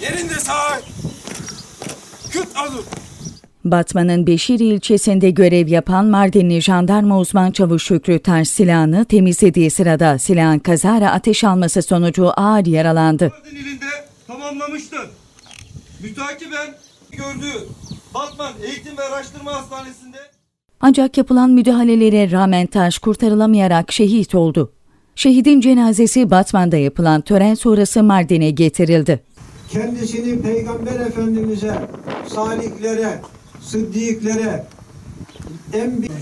Yerinde sağ. Küt alın. Batman'ın Beşiri ilçesinde görev yapan Mardinli jandarma uzman çavuş Şükrü Taş silahını temizlediği sırada silahın kazara ateş alması sonucu ağır yaralandı. Mardin ilinde tamamlamıştır. Mütakiben gördüğü Batman Eğitim ve Araştırma Hastanesi'nde Ancak yapılan müdahalelere rağmen Taş kurtarılamayarak şehit oldu. Şehidin cenazesi Batman'da yapılan tören sonrası Mardin'e getirildi. Kendisini Peygamber Efendimiz'e, salihlere, sıddıklere, en büyük...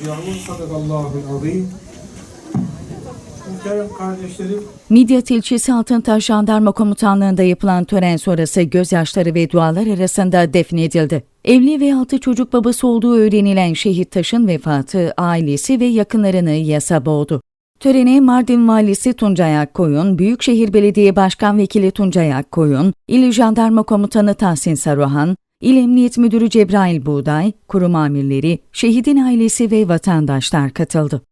Midyat ilçesi Altıntaş Jandarma Komutanlığı'nda yapılan tören sonrası gözyaşları ve dualar arasında defnedildi. Evli ve altı çocuk babası olduğu öğrenilen Şehit Taş'ın vefatı ailesi ve yakınlarını yasa boğdu. Törene Mardin Valisi Tuncay Akkoyun, Büyükşehir Belediye Başkan Vekili Tuncay Akkoyun, İl Jandarma Komutanı Tahsin Saruhan, İl Emniyet Müdürü Cebrail Buğday, kurum amirleri, şehidin ailesi ve vatandaşlar katıldı.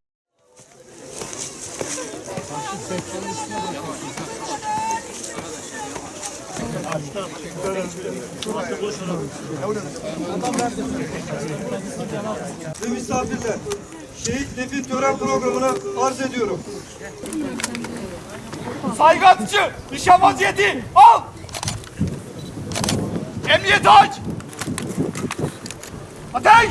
Ve misafirler şehit defin tören programına arz ediyorum. Saygı atıcı. Nişan vaziyeti. Al. Emniyet aç. Ateş.